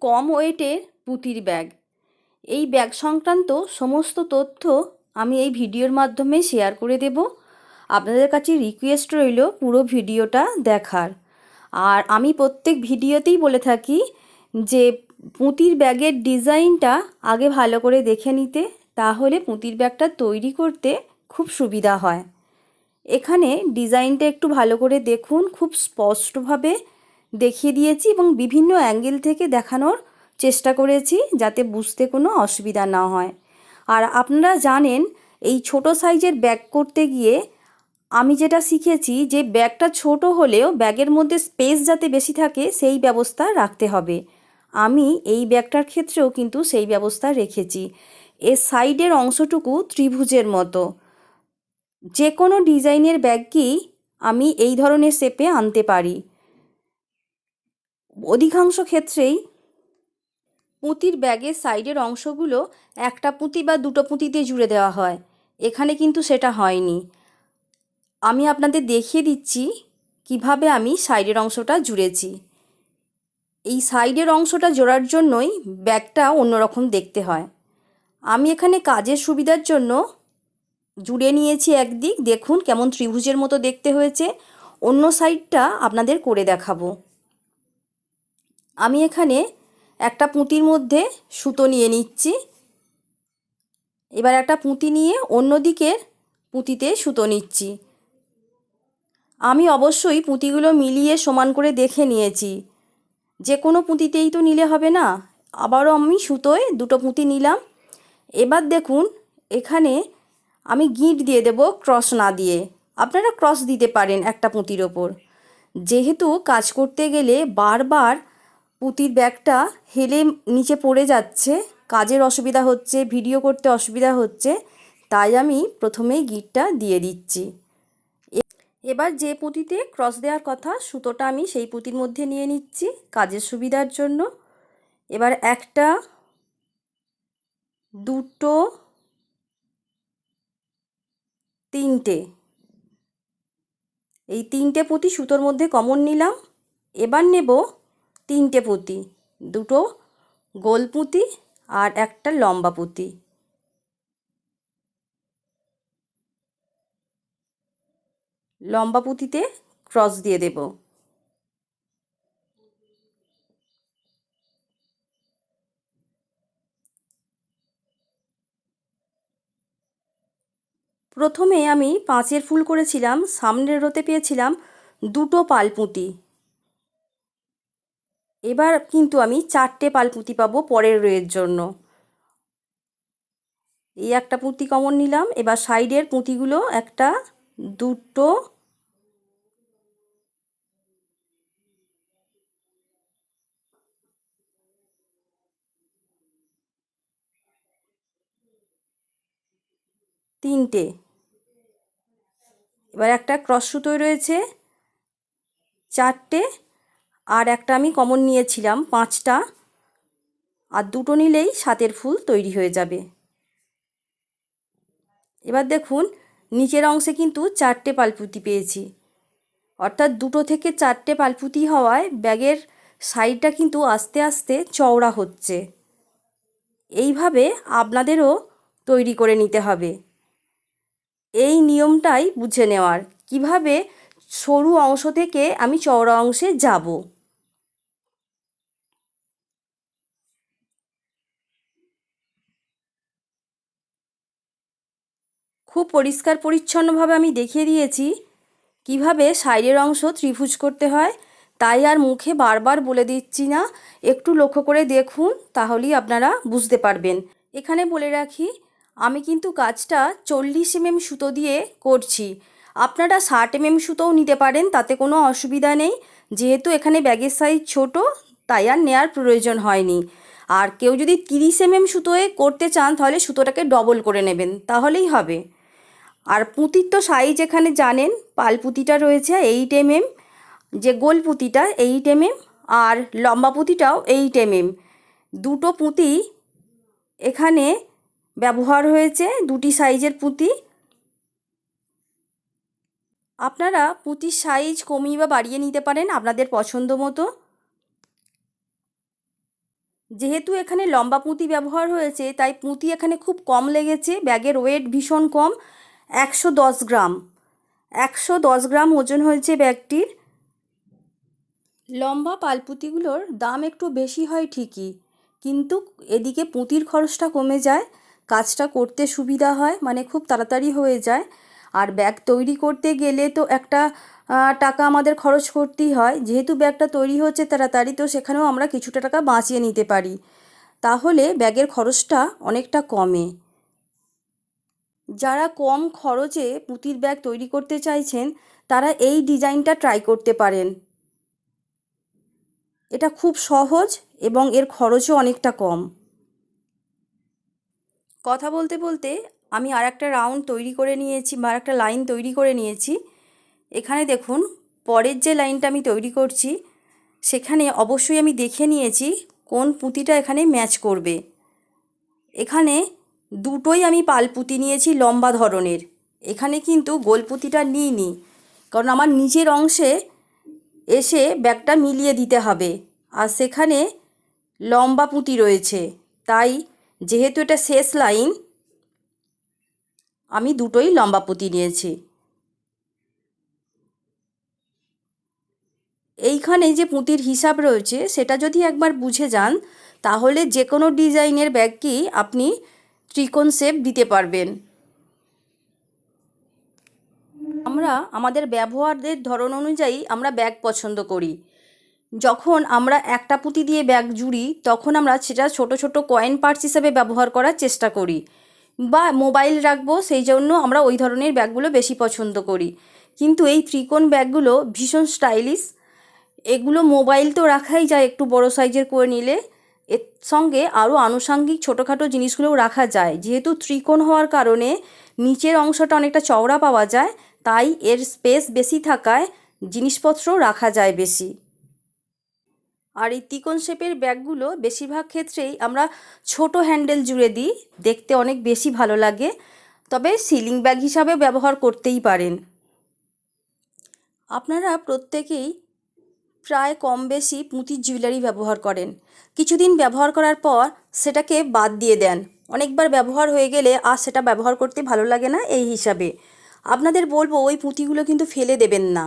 কম ওয়েটের পুঁতির ব্যাগ। এই ব্যাগ সংক্রান্ত সমস্ত তথ্য আমি এই ভিডিওর মাধ্যমে শেয়ার করে দেব। আপনাদের কাছে রিকোয়েস্ট রইল পুরো ভিডিওটা দেখার। আর আমি প্রত্যেক ভিডিওতেই বলে থাকি যে পুঁতির ব্যাগের ডিজাইনটা আগে ভালো করে দেখে নিতে, তাহলে পুঁতির ব্যাগটা তৈরি করতে খুব সুবিধা হয়। এখানে ডিজাইনটা একটু ভালো করে দেখুন, খুব স্পষ্টভাবে দেখিয়ে দিয়েছি এবং বিভিন্ন অ্যাঙ্গেল থেকে দেখানোর চেষ্টা করেছি যাতে বুঝতে কোনো অসুবিধা না হয়। আর আপনারা জানেন, এই ছোট সাইজের ব্যাগ করতে গিয়ে আমি যেটা শিখেছি যে ব্যাগটা ছোট হলেও ব্যাগের মধ্যে স্পেস যাতে বেশি থাকে, সেই ব্যবস্থা রাখতে হবে। আমি এই ব্যাগটার ক্ষেত্রেও কিন্তু সেই ব্যবস্থা রেখেছি। এর সাইডের অংশটুকু ত্রিভুজের মতো। যে কোনো ডিজাইনের ব্যাগকেই আমি এই ধরনের শেপে আনতে পারি। অধিকাংশ ক্ষেত্রেই পুঁতির ব্যাগের সাইডের অংশগুলো একটা পুঁতি বা দুটো পুঁতিতে জুড়ে দেওয়া হয়। এখানে কিন্তু সেটা হয়নি। আমি আপনাদের দেখিয়ে দিচ্ছি কীভাবে আমি সাইডের অংশটা জুড়েছি। এই সাইডের অংশটা জোড়ার জন্যই ব্যাগটা অন্যরকম দেখতে হয়। আমি এখানে কাজের সুবিধার জন্য জুড়ে নিয়েছি একদিক। দেখুন কেমন ত্রিভুজের মতো দেখতে হয়েছে। অন্য সাইডটা আপনাদের করে দেখাবো। আমি এখানে একটা পুঁতির মধ্যে সুতো নিয়ে নিচ্ছি। এবার একটা পুঁতি নিয়ে অন্য দিকের পুঁতিতে সুতো নিচ্ছি। আমি অবশ্যই পুঁতিগুলো মিলিয়ে সমান করে দেখে নিয়েছি। যে কোনো পুঁতিতেই তো নিলে হবে না। আবারও আমি সুতোয় দুটো পুঁতি নিলাম। এবার দেখুন, এখানে আমি গিঁট দিয়ে দেব ক্রস না দিয়ে। আপনারা ক্রস দিতে পারেন একটা পুঁতির ওপর। যেহেতু কাজ করতে গেলে বারবার পুঁতির ব্যাগটা হেলে নিচে পড়ে যাচ্ছে, কাজের অসুবিধা হচ্ছে, ভিডিও করতে অসুবিধা হচ্ছে, তাই আমি প্রথমেই গিটটা দিয়ে দিচ্ছি। এবার যে পুঁতিতে ক্রস দেওয়ার কথা, সুতোটা আমি সেই পুঁতির মধ্যে নিয়ে নিচ্ছি কাজের সুবিধার জন্য। এবার একটা, দুটো, তিনটে। এই তিনটে পুঁতি সুতোর মধ্যে কমন নিলাম। এবার নেব তিনটে পুঁতি, দুটো গোল পুঁতি আর একটা লম্বা পুঁতি। লম্বা পুঁতিতে ক্রস দিয়ে দেব। প্রথমে আমি পাঁচের ফুল করেছিলাম, সামনের রোতে পেয়েছিলাম দুটো পালপুঁতি এবার কিন্তু আমি চারটে পালপুঁতি পাবো পরের রোয়ের জন্য। এই একটা পুঁতি কমন নিলাম, এবার সাইডের পুঁতিগুলো একটা, দুটো, তিনটে। এবার একটা ক্রস সুতোয় রয়েছে, চারটে আর একটা আমি কমন নিয়েছিলাম, পাঁচটা। আর দুটো নিলেই সাতের ফুল তৈরি হয়ে যাবে। এবার দেখুন, নিচের অংশে কিন্তু চারটে পালপুতি পেয়েছি। অর্থাৎ দুটো থেকে চারটে পালপুতি হওয়ায় ব্যাগের সাইডটা কিন্তু আস্তে আস্তে চওড়া হচ্ছে। এইভাবে আপনাদেরও তৈরি করে নিতে হবে। এই নিয়মটাই বুঝে নেওয়ার। কীভাবে সরু অংশ থেকে আমি চওড়া অংশে যাব? খুব পরিষ্কার পরিচ্ছন্নভাবে আমি দেখিয়ে দিয়েছি। কীভাবে সাইডের অংশ ত্রিভুজ করতে হয়, তাই আর মুখে বারবার বলে দিচ্ছি না। একটু লক্ষ্য করে দেখুন, তাহলেই আপনারা বুঝতে পারবেন। এখানে বলে রাখি, আমি কিন্তু কাজটা চল্লিশ এমএম সুতো দিয়ে করছি। আপনারা ষাট এমএম সুতোও নিতে পারেন, তাতে কোনো অসুবিধা নেই। যেহেতু এখানে ব্যাগের সাইজ ছোট, তাই আর নেওয়ার প্রয়োজন হয়নি। আর কেউ যদি তিরিশ এমএম সুতোয় করতে চান, তাহলে সুতোটাকে ডবল করে নেবেন, তাহলেই হবে। আর পুঁতির তো সাইজ এখানে জানেন পাল পুঁতিটা রয়েছে এইট এমএম যে গোল পুঁতিটা এইট এমএম আর লম্বা পুঁতিটাও এইট এমএম দুটো পুঁতি এখানে ব্যবহার হয়েছে, দুটি সাইজের পুঁতি। আপনারা পুঁতির সাইজ কমিয়ে বা বাড়িয়ে নিতে পারেন আপনাদের পছন্দ মতো। যেহেতু এখানে লম্বা পুঁতি ব্যবহার হয়েছে, তাই পুঁতি এখানে খুব কম লেগেছে, ব্যাগের ওয়েট ভীষণ কম। একশো দশ গ্রাম। একশো দশ গ্রাম ওজন হয়েছে ব্যাগটির। লম্বা পালপুঁতিগুলোর দাম একটু বেশি হয় ঠিকই, কিন্তু এদিকে পুঁতির খরচটা কমে যায়, কাজটা করতে সুবিধা হয় মানে খুব তাড়াতাড়ি হয়ে যায়। আর ব্যাগ তৈরি করতে গেলে তো একটা টাকা আমাদের খরচ করতেই হয়। যেহেতু ব্যাগটা তৈরি হচ্ছে তাড়াতাড়ি, তো সেখানেও আমরা কিছুটা টাকা বাঁচিয়ে নিতে পারি। তাহলে ব্যাগের খরচটা অনেকটা কমে। যারা কম খরচে পুঁতির ব্যাগ তৈরি করতে চাইছেন, তারা এই ডিজাইনটা ট্রাই করতে পারেন। এটা খুব সহজ এবং এর খরচও অনেকটা কম। কথা বলতে বলতে আমি আর একটা রাউন্ড তৈরি করে নিয়েছি বা একটা লাইন তৈরি করে নিয়েছি। এখানে দেখুন, পরের যে লাইনটা আমি তৈরি করছি, সেখানে অবশ্যই আমি দেখে নিয়েছি কোন পুঁতিটা এখানে ম্যাচ করবে। এখানে দুটোই আমি পাল পুঁতি নিয়েছি লম্বা ধরনের। এখানে কিন্তু গোল পুঁতিটা নিইনি, কারণ আমার নিচের অংশে এসে ব্যাগটা মিলিয়ে দিতে হবে। আর সেখানে লম্বা পুঁতি রয়েছে, তাই যেহেতু এটা শেষ লাইন, আমি দুটোই লম্বা পুঁতি নিয়েছি। এইখানে যে পুঁতির হিসাব রয়েছে, সেটা যদি একবার বুঝে যান, তাহলে যে কোনো ডিজাইনের ব্যাগকেই আপনি ত্রিকোণ শেপ দিতে পারবেন। আমরা আমাদের ব্যবহারের ধরন অনুযায়ী আমরা ব্যাগ পছন্দ করি। যখন আমরা একটা পুঁতি দিয়ে ব্যাগ জুড়ি, তখন আমরা সেটা ছোট ছোট কয়েন পার্টস হিসেবে ব্যবহার করার চেষ্টা করি বা মোবাইল রাখব, সেই জন্য আমরা ওই ধরনের ব্যাগগুলো বেশি পছন্দ করি। কিন্তু এই ত্রিকোণ ব্যাগগুলো ভীষণ স্টাইলিশ। এগুলো মোবাইল তো রাখাই যায় একটু বড় সাইজের করে নিলে। এর সঙ্গে আরও আনুষাঙ্গিক ছোটোখাটো জিনিসগুলোও রাখা যায়। যেহেতু ত্রিকোণ হওয়ার কারণে নিচের অংশটা অনেকটা চওড়া পাওয়া যায়, তাই এর স্পেস বেশি থাকায় জিনিসপত্রও রাখা যায় বেশি। আর এই ত্রিকোণ শেপের ব্যাগগুলো বেশিরভাগ ক্ষেত্রেই আমরা ছোট হ্যান্ডেল জুড়ে দিই, দেখতে অনেক বেশি ভালো লাগে, তবে সিলিং ব্যাগ হিসাবে ব্যবহার করতেই পারেন। আপনারা প্রত্যেকেই প্রায় কম বেশি পুঁতির জুয়েলারি ব্যবহার করেন। কিছুদিন ব্যবহার করার পর সেটাকে বাদ দিয়ে দেন। অনেকবার ব্যবহার হয়ে গেলে আর সেটা ব্যবহার করতে ভালো লাগে না এই হিসাবে। আপনাদের বলব ওই পুঁতিগুলো কিন্তু ফেলে দেবেন না।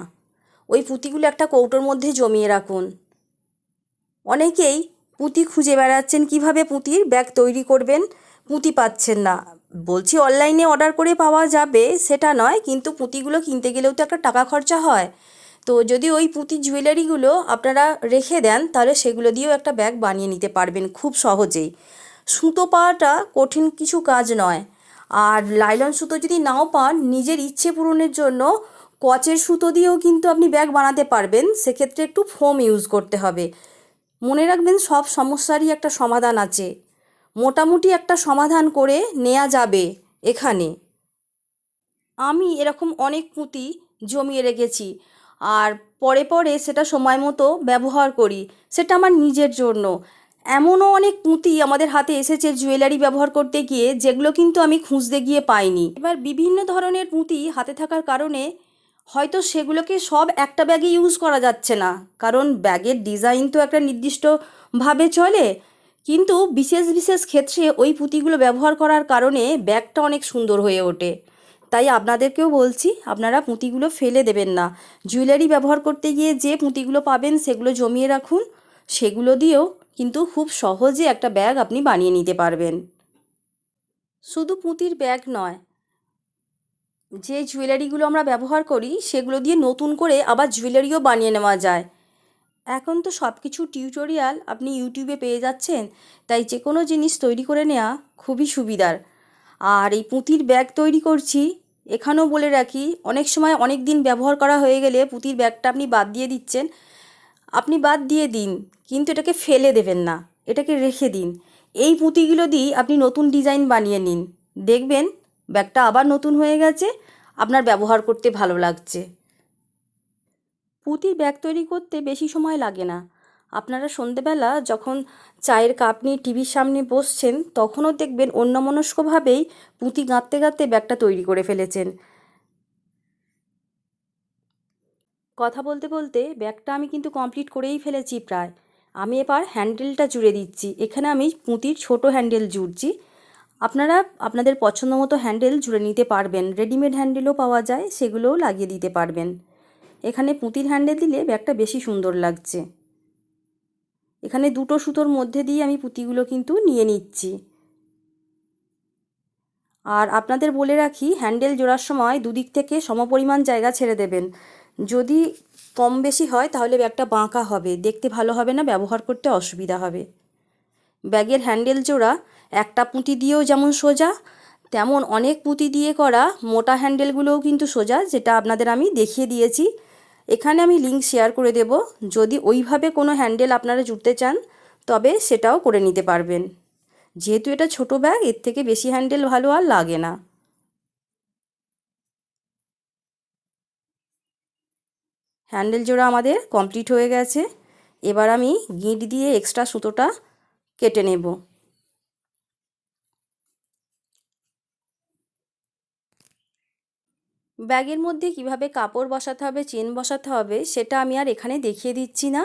ওই পুঁতিগুলো একটা কৌটোর মধ্যে জমিয়ে রাখুন। অনেকেই পুঁতি খুঁজে বেড়াচ্ছেন কীভাবে পুঁতির ব্যাগ তৈরি করবেন, পুঁতি পাচ্ছেন না। বলছি অনলাইনে অর্ডার করে পাওয়া যাবে সেটা নয়, কিন্তু পুঁতিগুলো কিনতে গেলেও তো একটা টাকা খরচা হয়। তো যদি ওই পুঁতি জুয়েলারিগুলো আপনারা রেখে দেন, তাহলে সেগুলো দিয়েও একটা ব্যাগ বানিয়ে নিতে পারবেন খুব সহজেই। সুতো পাওয়াটা কঠিন কিছু কাজ নয়। আর লাইলন সুতো যদি নাও পান, নিজের ইচ্ছে পূরণের জন্য কচের সুতো দিয়েও কিন্তু আপনি ব্যাগ বানাতে পারবেন। সেক্ষেত্রে একটু ফোম ইউজ করতে হবে। মনে রাখবেন সব সমস্যারই একটা সমাধান আছে। মোটামুটি একটা সমাধান করে নেওয়া যাবে এখানে। আমি এরকম অনেক পুঁতি জমিয়ে রেখেছি। আর পরে পরে সেটা সময় মতো ব্যবহার করি। সেটা আমার নিজের জন্য। এমনও অনেক পুঁতি আমাদের হাতে এসেছে জুয়েলারি ব্যবহার করতে গিয়ে, যেগুলো কিন্তু আমি খুঁজতে গিয়ে পাইনি। এবার বিভিন্ন ধরনের পুঁতি হাতে থাকার কারণে হয়তো সেগুলোকে সব একটা ব্যাগে ইউজ করা যাচ্ছে না। কারণ ব্যাগের ডিজাইন তো একটা নির্দিষ্টভাবে চলে। কিন্তু বিশেষ বিশেষ ক্ষেত্রে ওই পুঁতিগুলো ব্যবহার করার কারণে ব্যাগটা অনেক সুন্দর হয়ে ওঠে। তাই আপনাদেরকেও বলছি, আপনারা পুঁতিগুলো ফেলে দেবেন না। জুয়েলারি ব্যবহার করতে গিয়ে যে পুঁতিগুলো পাবেন, সেগুলো জমিয়ে রাখুন। সেগুলো দিয়েও কিন্তু খুব সহজে একটা ব্যাগ আপনি বানিয়ে নিতে পারবেন। শুধু পুঁতির ব্যাগ নয়, যে জুয়েলারিগুলো আমরা ব্যবহার করি, সেগুলো দিয়ে নতুন করে আবার জুয়েলারিও বানিয়ে নেওয়া যায়। এখন তো সব কিছু টিউটোরিয়াল আপনি ইউটিউবে পেয়ে যাচ্ছেন, তাই যে কোনো জিনিস তৈরি করে নেওয়া খুবই সুবিধার। আর এই পুঁতির ব্যাগ তৈরি করছি এখানেও বলে রাখি, অনেক সময় অনেক দিন ব্যবহার করা হয়ে গেলে পুঁতির ব্যাগটা আপনি বাদ দিয়ে দিচ্ছেন। আপনি বাদ দিয়ে দিন, কিন্তু এটাকে ফেলে দেবেন না, এটাকে রেখে দিন। এই পুঁতিগুলো দিয়ে আপনি নতুন ডিজাইন বানিয়ে নিন। দেখবেন ব্যাগটা আবার নতুন হয়ে গেছে, আপনার ব্যবহার করতে ভালো লাগছে। পুঁতির ব্যাগ তৈরি করতে বেশি সময় লাগে না। আপনারা সন্ধেবেলা যখন চায়ের কাপ নিয়ে টিভির সামনে বসছেন, তখনও দেখবেন অন্যমনস্কভাবেই পুঁতি গাঁততে গাঁততে ব্যাগটা তৈরি করে ফেলেছেন। কথা বলতে বলতে ব্যাগটা আমি কিন্তু কমপ্লিট করেই ফেলেছি প্রায়। আমি এবার হ্যান্ডেলটা জুড়ে দিচ্ছি। এখানে আমি পুঁতির ছোট হ্যান্ডেল জুড়ছি। আপনারা আপনাদের পছন্দ মতো হ্যান্ডেল জুড়ে নিতে পারবেন। রেডিমেড হ্যান্ডেলও পাওয়া যায়, সেগুলোও লাগিয়ে দিতে পারবেন। এখানে পুঁতির হ্যান্ডেল দিলে ব্যাগটা বেশি সুন্দর লাগছে। এখানে দুটো সুতোর মধ্যে দিয়ে আমি পুঁতিগুলো কিন্তু নিয়ে নিচ্ছি। আর আপনাদের বলে রাখি, হ্যান্ডেল জোড়ার সময় দুদিক থেকে সমপরিমাণ জায়গা ছেড়ে দেবেন। যদি কম বেশি হয়, তাহলে ব্যাগটা বাঁকা হবে। দেখতে ভালো হবে না, ব্যবহার করতে অসুবিধা হবে। ব্যাগের হ্যান্ডেল জোড়া একটা পুঁতি দিয়েও যেমন সোজা, তেমন অনেক পুঁতি দিয়ে করা মোটা হ্যান্ডেলগুলোও কিন্তু সোজা, যেটা আপনাদের আমি দেখিয়ে দিয়েছি। এখানে আমি লিঙ্ক শেয়ার করে দেব। যদি ওইভাবে কোনো হ্যান্ডেল আপনারা জুড়তে চান, তবে সেটাও করে নিতে পারবেন। যেহেতু এটা ছোট ব্যাগ এর থেকে বেশি হ্যান্ডেল ভালো আর লাগে না। হ্যান্ডেল জোড়া আমাদের কমপ্লিট হয়ে গেছে। এবার আমি গিঁট দিয়ে এক্সট্রা সুতোটা কেটে নেব। ব্যাগের মধ্যে কীভাবে কাপড় বসাতে হবে, চেন বসাতে হবে, সেটা আমি আর এখানে দেখিয়ে দিচ্ছি না।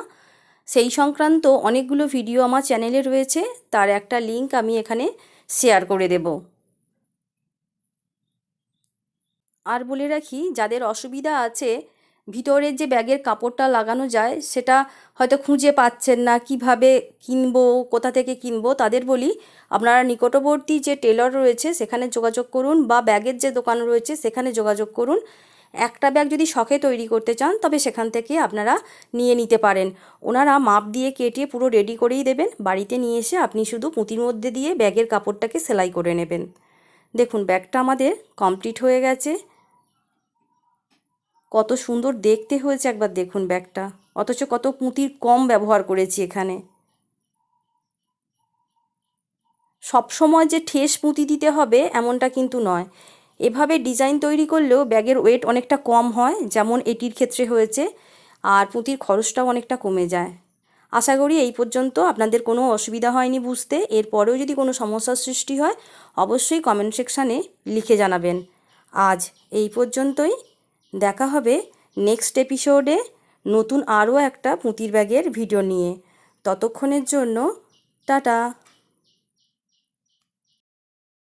সেই সংক্রান্ত অনেকগুলো ভিডিও আমার চ্যানেলে রয়েছে, তার একটা লিংক আমি এখানে শেয়ার করে দেব। আর বলে রাখি, যাদের অসুবিধা আছে ভিতরের যে ব্যাগের কাপড়টা লাগানো যায়, সেটা হয়তো খুঁজে পাচ্ছেন না, কীভাবে কিনবো, কোথা থেকে কিনবো, তাদের বলি আপনারা নিকটবর্তী যে টেলর রয়েছে, সেখানে যোগাযোগ করুন বা ব্যাগের যে দোকান রয়েছে, সেখানে যোগাযোগ করুন। একটা ব্যাগ যদি শখে তৈরি করতে চান, তবে সেখান থেকে আপনারা নিয়ে নিতে পারেন। ওনারা মাপ দিয়ে কেটে পুরো রেডি করেই দেবেন। বাড়িতে নিয়ে এসে আপনি শুধু পুঁতির মধ্যে দিয়ে ব্যাগের কাপড়টাকে সেলাই করে নেবেন। দেখুন, ব্যাগটা আমাদের কমপ্লিট হয়ে গেছে। কত সুন্দর দেখতে হয়েছে একবার দেখুন ব্যাগটা। অথচ কত পুঁতির কম ব্যবহার করেছি এখানে। সবসময় যে ঠেস পুঁতি দিতে হবে এমনটা কিন্তু নয়। এভাবে ডিজাইন তৈরি করলেও ব্যাগের ওয়েট অনেকটা কম হয়, যেমন এটির ক্ষেত্রে হয়েছে, আর পুঁতির খরচটাও অনেকটা কমে যায়। আশা করি এই পর্যন্ত আপনাদের কোনো অসুবিধা হয়নি বুঝতে। এরপরেও যদি কোনো সমস্যার সৃষ্টি হয়, অবশ্যই কমেন্ট সেকশানে লিখে জানাবেন। আজ এই পর্যন্তই। দেখা হবে নেক্সট এপিসোডে নতুন আরও একটা পুঁতির ব্যাগের ভিডিও নিয়ে। ততক্ষণের জন্য টাটা!